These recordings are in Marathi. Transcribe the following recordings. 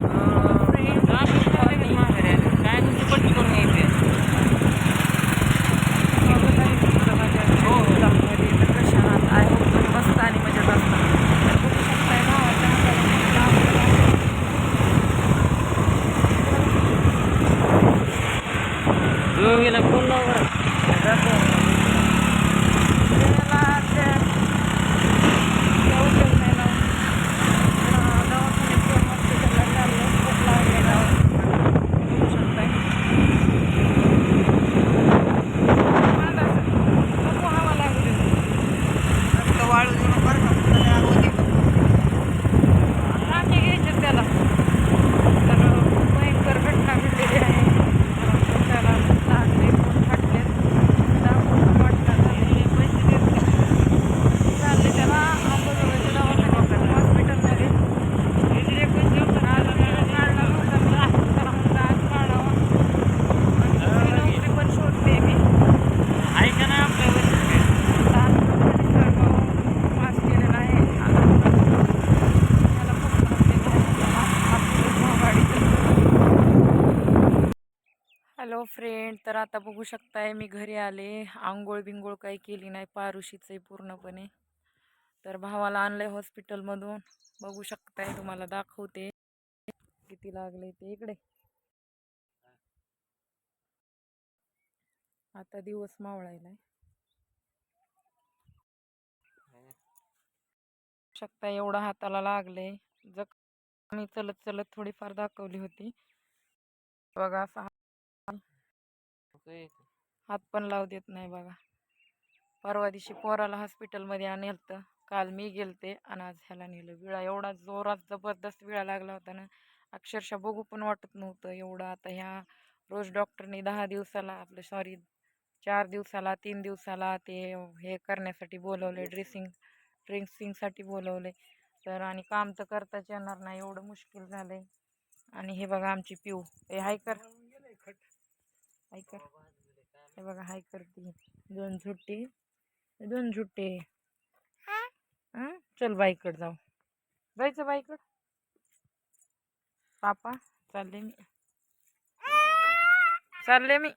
काय नुसती पट्टी करून यायचे मस्त आणि मजेत असतात तर बघू शकताय भावाच्या हाताला किती आवडलं आहे. जोगीला फोन लाव बरं. त्याला ते- त्या उचलत नाही ना. अं, दवाखान्यात घेऊन हॉस्पिटलला चाललो. खूप लागलेला आहे. बघू शकताय. मला असं नको हवा लागू दे. नाके घ्यायचे त्याला तर भयंकर घटना घडलेली आहे तर त्याला लागले कोण फाटले दाखवून वाटणं झालेले पैसे देत नाही. चालले त्याला अंबाजोगाईच्या दवाखान्यात हॉस्पिटलमध्ये इकडे पैसे होते आज काढला नव्हता मी त्याला म्हणलं आज काढावा आणि दुसरी नोकरी पण शोधते मी ऐका ना आपल्या घरी. लहान मुलांनी सर्व मास्क केलेला आहे आता त्याला फक्त हॅलो फ्रेंड तर आता बघू शकताय मी घरी आले. आंघोळ बिंघोळ काही केली नाही. पारुशीचं आहे पूर्णपणे. तर भावाला आणलंय हॉस्पिटलमधून. बघू शकताय तुम्हाला दाखवते. किती लागले ते इकडे. आता दिवस मावळायलाय. शकता एवढं हाताला लागले जख मी चलत चलत थोडीफार दाखवली होती. बघा असा ओके. हात पण लावू देत नाही बघा. परवा दिवशी पोराला हॉस्पिटलमध्ये आणलं काल मी गेलते आणि आज ह्याला नेलं. विळा एवढा जोरात जबरदस्त विळा लागला होता ना. अक्षरशः बघू पण वाटत नव्हतं एवढं. आता ह्या रोज डॉक्टरने दहा दिवसाला आपलं सॉरी चार दिवसाला तीन दिवसाला ते हे करण्यासाठी बोलवले ड्रेसिंग ड्रेसिंगसाठी बोलवले तर आणि काम तर करताच येणार नाही. एवढं मुश्किल झालंय. आणि हे बघा आमची पिऊ. हे हाय कर. हाय कर. हे बघा हाय करते. दोन झुट्टी. दोन झुट्टे. हं? चल बाईकड जाऊ. जायचं बाईकड? पापा चालले मी. चालले मी.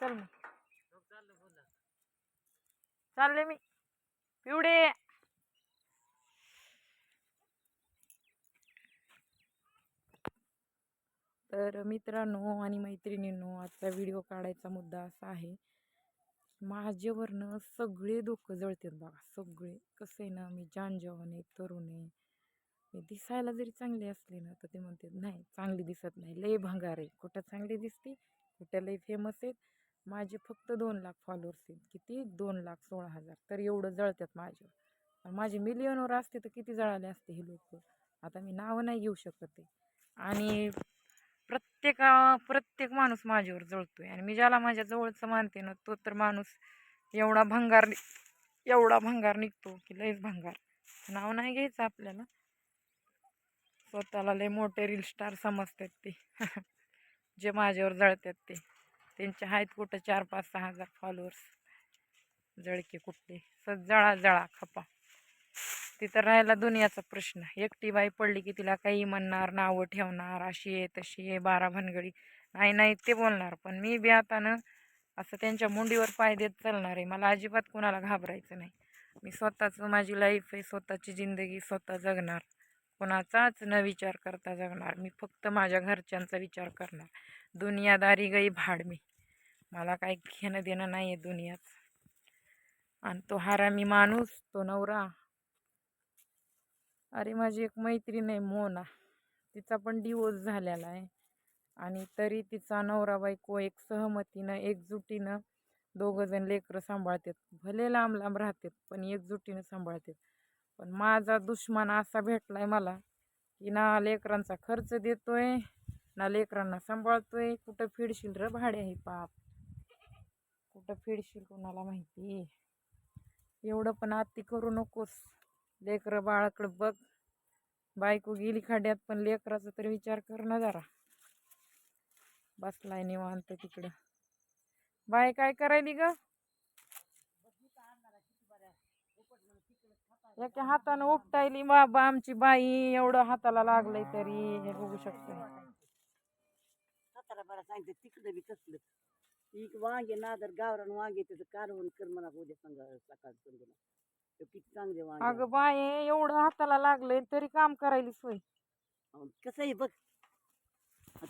चल मग. चालले मी. पिवडे. तर मित्रांनो आणि मैत्रिणींनो आजचा व्हिडिओ काढायचा मुद्दा असा आहे माझ्यावरनं सगळे डोकं जळतात बघा सगळे. कसं आहे ना मी जानजवान आहे तरुण आहे. मी दिसायला जरी चांगली असली ना तर ते म्हणतात नाही चांगली दिसत नाही लय भंगार आहे. कुठं चांगली दिसते कुठं लय फेमस आहेत. माझे फक्त दोन लाख फॉलोअर्स आहेत. किती? दोन लाख सोळा हजार. तर एवढं जळतात माझ्यावर. माझे मिलियनवर असते तर किती जळाले असते हे लोक? आता मी नावं नाही घेऊ शकत आहे. आणि प्रत्येका प्रत्येक माणूस माझ्यावर जळतोय आणि मी ज्याला माझ्या जवळचं मानते ना तो तर माणूस एवढा भंगार नि- एवढा भंगार निघतो की लयच भंगार. नाव नाही घ्यायचं आपल्याला. स्वतःला लय मोठे रील स्टार समजतात ते. जे माझ्यावर जळतात ते. त्यांचे आहेत कुठं चार पाच सहा हजार फॉलोअर्स जळके कुठले. स जळा जळा खपा. तिथं राहायला दुनियाचा प्रश्न. एकटी बाई पडली की तिला काही म्हणणार नावं ठेवणार अशी आहे तशी आहे बारा भानगडी. नाही नाही ते बोलणार. पण मी बी आता ना असं त्यांच्या मुंडीवर पाय देत चालणार आहे. मला अजिबात कुणाला घाबरायचं नाही. मी स्वतःचं माझी लाईफ आहे स्वतःची जिंदगी स्वतः जगणार. कोणाचाच न विचार करता जगणार. मी फक्त माझ्या घरच्यांचा विचार करणार. दुनियादारी गई भाड मी. मला काही घेणं देणं नाही आहे दुनियाचं आणि तो हारामी माणूस तो नवरा. अरे माझी एक मैत्रीण आहे मोना. तिचा पण डिवोर्स झालेला आहे. आणि तरी तिचा नवरा बायको एक सहमतीनं एकजुटीनं दोघंजण लेकरं सांभाळतात. भले लांब लांब राहतात पण एकजुटीनं सांभाळतात. पण माझा दुश्मन असा भेटला आहे मला की ना लेकरांचा खर्च देतोय ना लेकरांना सांभाळतोय. कुठं फिडशील र भाडे आहे पाप? कुठं फिडशील कोणाला माहिती? एवढं पण आत्ती करू नकोस. लेकरं बाळाकडं बघ. बायको गेली खड्यात पण लेकराचा तरी विचार कर ना जरा. बसलाय निवांत तिकडं. बाय काय करायली ग? एका हातानं उपटायली बाबा आमची बाई. एवढं हाताला लागलंय तरी. हे बघू शकतो हाताला बरं सांगते तिकडं बी तसलं. ती वांगे नादर गावरान वांगे त्याचं कारवण कर मला उद्या सांगा सकाळ किती चांगले वांगे अगं बाई एवढं हाताला लागलंय तरी काम करायली सोय. कसं आहे बघ.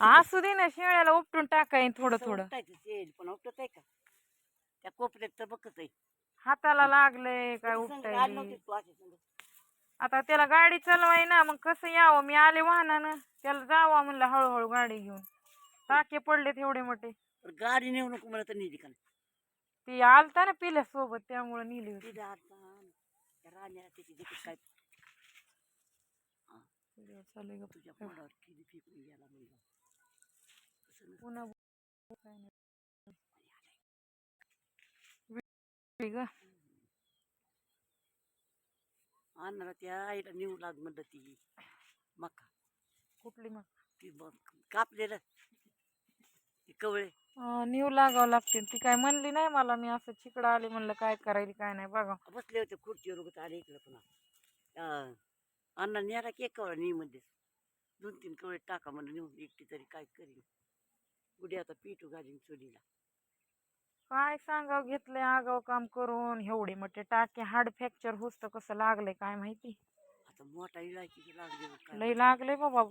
असू दे ना शेळ्याला उपटून टाकाय थोडं थोडं. उपटायचं पण उपटत आहे का? त्या कोपऱ्यात तर बघत आहे. हाताला लागलंय काय आली तू अशी संग? आता त्याला गाडी चालवाय ना मग कसं यावं? मी आले वाहनानं. त्याला जावा म्हणलं हळूहळू गाडी घेऊन. टाके पडले तेवढे मोठे. तर गाडी नेऊ नको मला तर नेली का ती आलता ना पिल्या सोबत त्यामुळे नेली होती. आता. त्या राण्याला त्याची देखील काय चालू आहे तुझ्या. पोटावर किती फेकून गेला मुलगा. कसं नसतं. पुन्हा काय नाही. वे- ग अन्नाला त्या आईला नेऊ लाग म्हणलं ती. मका. कुठली मग ती बघ कापलेलं. ती कवळे. न्यू लागावं लागते. ती काय म्हणली नाही मला मी असं चिकडं आले म्हणलं काय करायली काय नाही बघा. बसले होते खुर्चीवर उगत आले इकडे पुन्हा. अण्णा न्यारा की एक कवळा मध्ये दोन तीन कवळे टाका म्हणून नेऊन एकटी तरी काय करीन. गुढी आता पिठू घालीन चुलीला. काय सांगाव घेतलंय आगाव काम करून. एवढे मोठे टाके हाड फ्रॅक्चर होत कसं लागलंय काय माहिती? आता मोठा इलायची लागले लय लागलंय बाबा.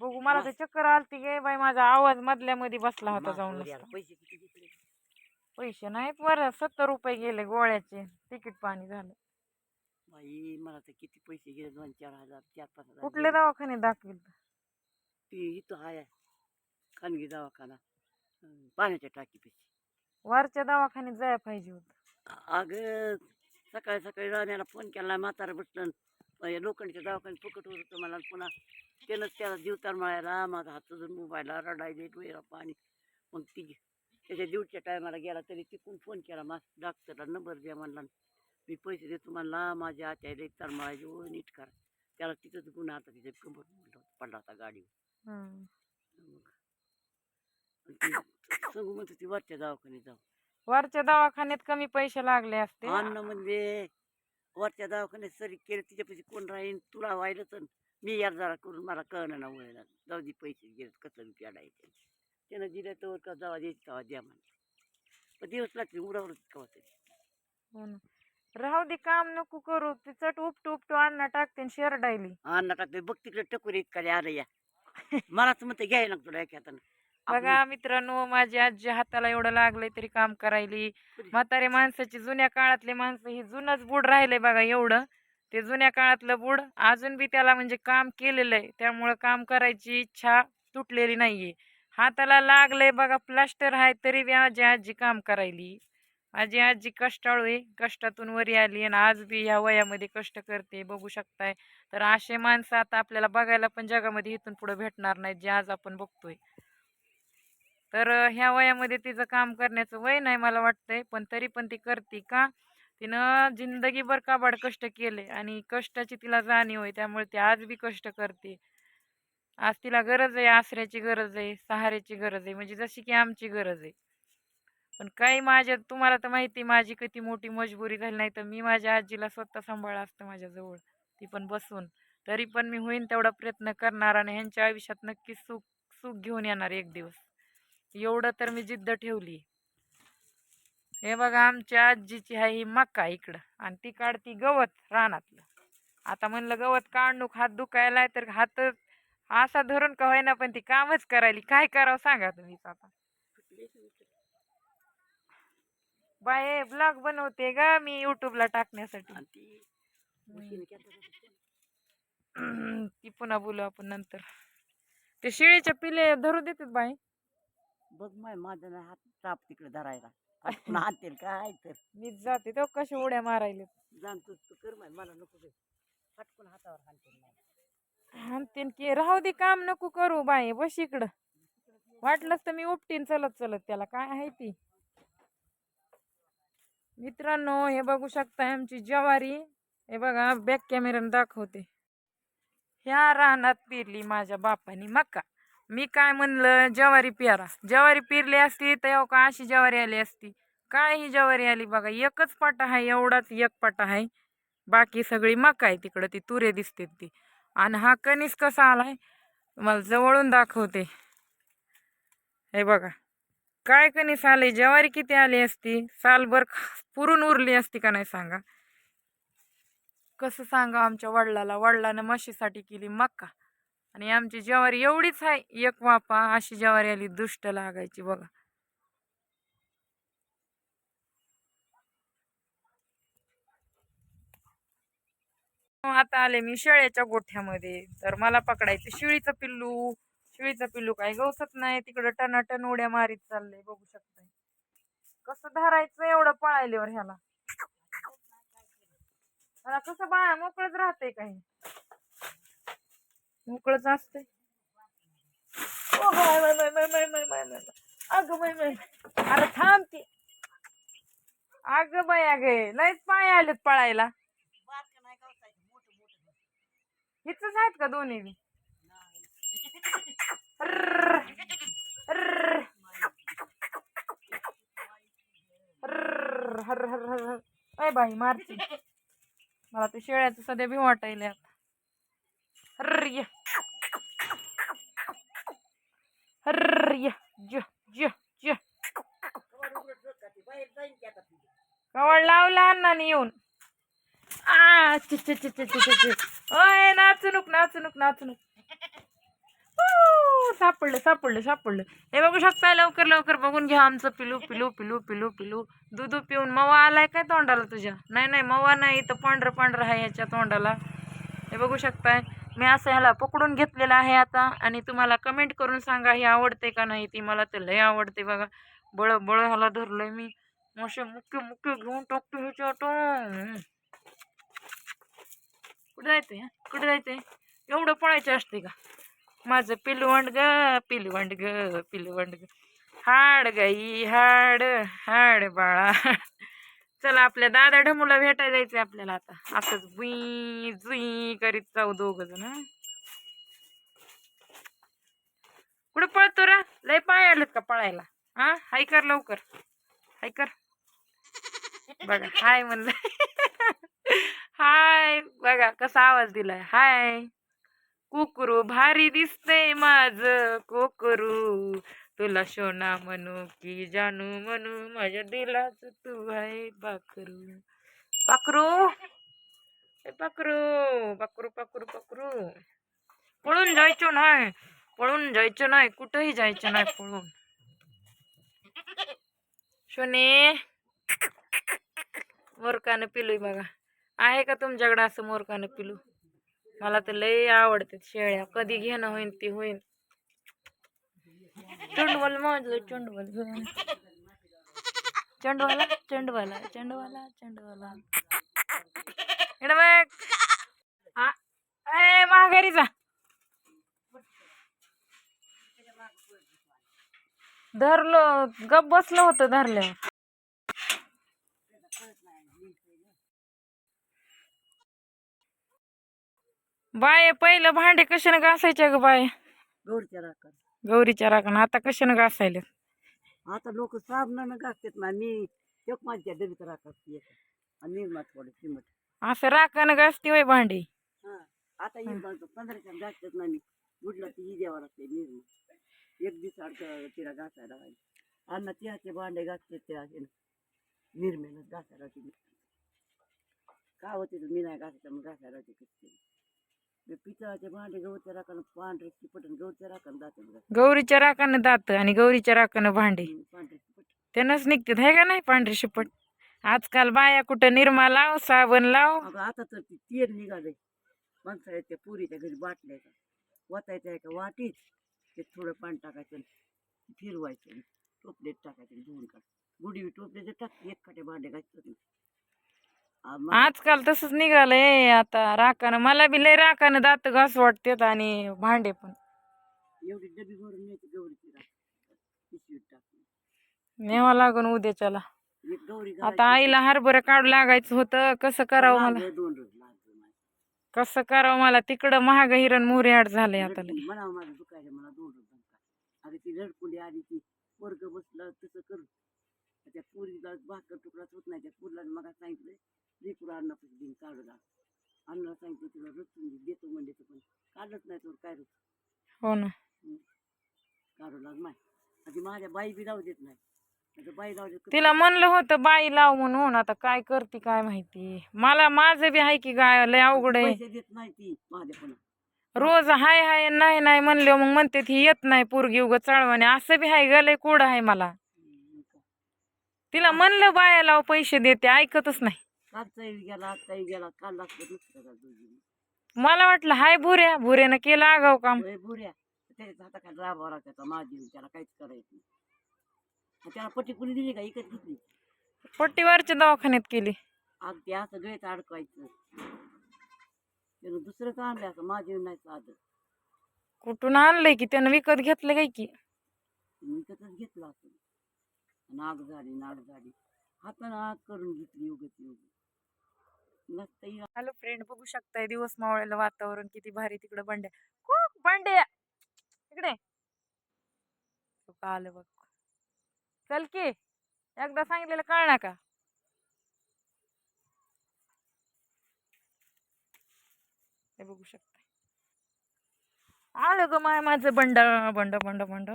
बघू मला तर चक्कर आलती गे बाई माझा आवाज मधल्या मध्ये बसला होता जाऊन. पैसे किती घेतले? पैसे नाहीत बरं सत्तर रुपये गेले गोळ्याचे तिकीट पाणी झालं. बाई मला तर किती पैसे गेले दोन चार हजार चार पाच हजार कुठले दवाखाने दाखविल? ती इथं आहे खानगी दवाखाना. अं, पाण्याच्या टाकी पैसे वरच्या दवाखान्यात जायला पाहिजे होत. अगं सकाळी सकाळी राहण्याला फोन केला म्हातारा बसलं. अं, लोखंडच्या दवाखान्यात फुकट होतं मला पुन्हा त्यानंच त्याला जीवतार मारायला माझा हात धरून मोबाईलला रडायले डोळ्याला पाणी. मग ती त्याच्या ड्युटीच्या टायमाला गेला तरी तिकून फोन केला मा डॉक्टरला नंबर द्या म्हणला. मी पैसे देतो म्हणला माझ्या आत्याला तर मारायचे ओ नीट करा. त्याला तिथंच गुन्हा आता तिथे कंबर होता, पडला होता गाडीवर. मग सांगू म्हणतो ती वरच्या दवाखान्यात जाऊ. वरच्या दवाखान्यात कमी पैसे लागले असते अन्न म्हणजे वरच्या दवाखान्यात सरी केले तिच्यापाशी कोण राहीन? तुला व्हायला तर मी यार जरा करून मला कळणं ना वळलं जाऊ दे पैसे गेले कसं बी फेडायचे त्यानं दिलं तर का जावा द्यायची का द्या म्हणजे पण दिवस लागते उडावरच कवा तरी हो ना. राहू दे काम नको करू. ते चट उपटू उपटू अण्णा टाकते शेर डायली अन्न टाकते. बघ तिकडे टकोरी इतका आलं या. मलाच म्हणते घ्यायला लागतो तुला हातानं बघा मित्रांनो माझ्या आजी हाताला एवढं लागलंय तरी काम करायली. म्हातारे माणसाची जुन्या काळातले माणसं ही जुनच बुड राहिलंय बघा एवढं. ते जुन्या काळातलं बुड अजून बी त्याला म्हणजे काम केलेलं आहे. त्यामुळं काम करायची इच्छा तुटलेली नाहीये. हाताला लागलंय बघा प्लास्टर आहे तरी बी माझी आजी काम करायली. माझी आजी कष्टाळू आहे. कष्टातून वरी आली आणि आज बी ह्या वयामध्ये कष्ट करते बघू शकताय. तर असे माणसं आता आपल्याला बघायला पण जगामध्ये इथून पुढे भेटणार नाही जे आज आपण बघतोय. तर ह्या वयामध्ये तिचं काम करण्याचं वय नाही मला वाटतंय पण तरी पण ती करते का? तिनं जिंदगीभर काबाड कष्ट केले आणि कष्टाची तिला जाणीव आहे त्यामुळे ती आज बी कष्ट करते. आज तिला गरज आहे आसऱ्याची गरज आहे सहाऱ्याची गरज आहे म्हणजे जशी की आमची गरज आहे. पण काही माझ्या तुम्हाला तर माहिती आहे माझी किती मोठी मजबुरी झाली नाही तर मी माझ्या आजीला स्वतः सांभाळलं असतं माझ्याजवळ. ती पण बसून. तरी पण मी होईन तेवढा प्रयत्न करणार आणि ह्यांच्या आयुष्यात नक्कीच सुख सुख घेऊन येणार एक दिवस. एवढं तर मी जिद्द ठेवली. हे बघा आमच्या आजीची आहे ही मका इकडं आणि ती काढती गवत रानातलं. आता म्हणलं गवत काढणूक हात दुखायलाय तर हात असा धरून का होईना पण ती कामच करायली. काय करावं सांगा तुम्हीच आता. बाय ब्लॉग बनवते ग मी युट्यूबला टाकण्यासाठी. ती पुन्हा बोलू आपण नंतर. ते शिळीच्या पिले धरू देतात बाई. बघ माय माझा हात ताप तिकडे धरायला. पुन्हा हातेल काय तर. मीच जाते तो कशा उड्या मारायला जाणतो तू कर मला नको बाई हातावर हाणते मला. की राहू दे काम नको करू बाई बस इकडं. वाटलंच तर मी उपटीन चलत चलत त्याला काय आहे ती? मित्रांनो हे बघू शकता आमची ज्वारी. हे बघा बॅक कॅमेऱ्याने दाखवते. ह्या रानात पेरली माझ्या बापानी मका. मी काय म्हणलं? ज्वारी पेरा. ज्वारी पेरली असती तर का अशी ज्वारी आली असती? काय ही ज्वारी आली बघा? एकच पाटा आहे एवढाच एक पाटा आहे. बाकी सगळी मका आहे तिकडं ती तुरे दिसते ती. आणि हा कणीस कसा आलाय? मला जवळून दाखवते. हे बघा. काय कणीस आले ज्वारी किती आली असती? सालभर पुरून उरली असती का नाही सांगा? कसं सांगा आमच्या वडिलाला? वडिलानं म्हशीसाठी केली मक्का आणि आमची ज्वारी एवढीच आहे एक वापा अशी ज्वारी आली दुष्ट लागायची बघा. आता आले मी शेळ्याच्या गोठ्यामध्ये. तर मला पकडायचं शिळीचं पिल्लू. शिळीचं पिल्लू काय गवसत नाही. तिकडं टनाटन उड्या मारीत चाललंय बघू शकताय. कसं धरायचं एवढं पळायल्यावर ह्याला? ह्याला कसं बाळा मोकळच राहतंय काही मोकळच असते अग बाई बाई. अरे थांबते अग बाई अग नाहीच पाय आलेत पळायला. हिच आहेत का दोन्ही हर हर हर हर बाई मारते मला ते शेळ्याचं सध्या बी वाटायला कवळ लावला अण्णाने येऊन. आ च च च च च च. च. ओय नाचू नुक नाचू नुक सापडलं सापडलं सापडलं. हे बघू शकताय लवकर लवकर बघून घ्या आमचं पिलू पिलू पिलू पिलू पिलू. दूध पिऊन मवा आलाय काय तोंडाला तुझ्या? नाही नाही मवा नाही तर पांढरं पांढरं आहे ह्याच्या तोंडाला. हे बघू शकताय. मी असं ह्याला पकडून घेतलेलं आहे आता. आणि तुम्हाला कमेंट करून सांगा हे आवडते का नाही ती? मला तर लय आवडते बघा. बळ बळ ह्याला धरलंय मी. मसे मुख्य मुख्य घेऊन टाकतो ऑटो कुठे जायचंय कुठे जायचंय? एवढं पळायचं असते का? माझं पिलवंड ग पिलवंड ग पिलवंड ग. हाड गाई हाड हाड बाळा. चला आपल्या दादा ढमूला भेटायला जायचंय आपल्याला आता. असंच बुई जुई करीत जाऊ दोघ जण कुठं पळतो रा? लय पाय आलेत का पळायला? हा? हाय कर लवकर. हाय कर. बघा हाय म्हणलं. हाय बघा कसा आवाज दिलाय. हाय. कुकरू भारी दिसतंय माझ कोकरू. तुला शोना म्हणू की जानू म्हणू माझ्या दिलाच तू आहे पाखरू. पाखरू? पाखरू पाखरू पाखरू पाखरू. पळून जायचं नाही पळून जायचं नाही कुठंही जायचं नाही पळून. शोने मोरकानं पिलू बघा. आहे का तुमच्याकडे असं मोरकानं पिलू? मला तर लय आवडते शेळ्या. कधी घेणं होईन ती होईन. चंडवल माझं चंडवल. ग. चंडवाला चंडवाला चंडवाला चंडवाला. इकडं बघ. हा ए माघारी जा. धरलो गप बसलं होतं धरल्यावर. बाय पहिलं भांडे कशाने घासायच्या ग बाय? गौरच्या गौरीच्या राखण आता कशाने घासायले आता लोक साबणानं घासतात ना मी एक माझ्या डबीत राखत आणि निर्मा थोडं चिमट. असं घासती होय भांडी. आता ही पंधराच्या घासतात ना मी. ती ही द्यावं लागते निर्मा एक दिवस तिला घासायला अन्न भांडे घासते त्या ह्यानं. निर्मेनं घासायला होती का होते मी नाही घासायचं मग घासायला होते किती मी पितळाचे भांडे गवच्या राखानं पांढरे चिपटून गवच्या राखानं जाते बघा. गौरीच्या राखानं दात आणि गौरीच्या राखानं भांडे. पांढरे चिपट. त्यानंच निघतात आहे का नाही पांढरी शिपट आजकाल बाया कुठं निरमा लाव साबण लाव. अगं आता तर ती तेल निघालंय. माणसाळ्या त्या पुरीच्या घरी बाटल्या का वतायच्या आहे का वाटीत? ते थोडं पाणी टाकायचं फिरवायचं टोपलेट टाकायचं धुवून काढ गुडी टोपल्याचं टाक एक काटे भांडे घातलं आजकाल तसंच निघालंय. आता राखानं मला बी लय राखानं दात घास वाटतात आणि भांडे पण. एवढी डबी भरून न्यायची गौरीची राख. पिशवीत टाकून. न्यावं लागून उद्याच्याला. एक गौरी आता आईला हरभरं काढू लागायचं होतं. कसं करावं मला? लागलं दोन रोज लागलं मला. कसं करावं मला? तिकडं महाग हिरण मोरे आड झालंय आता लय. रडकुंडी म्हणावं माझं दुखायला मला दोन रोज दमका अगं ती रडकुंडी आली ती पोरग बसलं तसं करू त्या पुरीला भाकर तुकडाच होत नाही. त्या पुरीला मग सांगितलं अण्णा पण दिन काढून अण्णा सांगितलं तुला रचून देतो म्हणजे तर पण. काढत नाही तर काय रचून हो ना. काढू लाग माय. आधी माझ्या बाई बी जाऊ देत नाही. आता बाई जाऊ देत तिला म्हणलं होतं बाई लाव म्हणून. आता काय करते काय माहिती? मला माझं बी आहे की गाय लय अवघड आहे. पैसे देत नाही ती माझ्या पण रोज हाय हाय नाही नाही म्हणले मग म्हणते ती येत नाही पोरगी उग चाळवाने असं बी हाय गलय कोड आहे मला. तिला म्हणलं बाया लाव पैसे देते. ऐकतच नाही. कालचाही गेला आजचाही गेला काल लागतं दुसरं का दोघी मला वाटलं हाय भुऱ्या भुऱ्यानं केलं आगाव काम. होय त्याच्या हाताखाली राबावा लागतात माझी त्याला काहीच करायचं नाही. मग त्याला पट्टी कुणी दिली का? इकत घेतली. पट्टीवरच्या दवाखान्यात केली. असं अडकायचं त्यानं दुसरंच आणलं असं माझी नाही साधं कुठून आणलंय की? त्यानं विकत घेतलं काय की? मी घेतलं असं. नाग झाली नाग झाली हातानं आग करून घेतली उगत उगत हॅलो फ्रेंड बघू शकताय दिवस मावळ्याला वातावरण किती भारी तिकडे बंड्या. खूप बंड्या! तिकडे आलं बघ. चल की एकदा सांगितलेलं कळणार का? ते बघू शकताय. आलं ग माय माझं बंड बंड बंड बंड.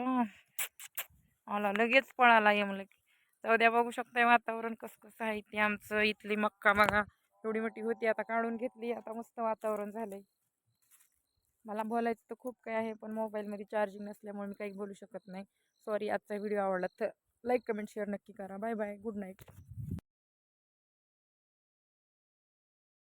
आला लगेच पळाला येमलं की जाऊ द्या बघू शकताय वातावरण कसं कसं आहे ते आमचं इथली मक्का बघा. एवढी मोठी होती आता काढून घेतली आता मस्त वातावरण झालंय. मला बोलायचं तर खूप काही आहे पण मोबाईलमध्ये चार्जिंग नसल्यामुळे मी काही बोलू शकत नाही. सॉरी आजचा व्हिडिओ आवडला तर लाईक कमेंट शेअर नक्की करा. Bye bye good night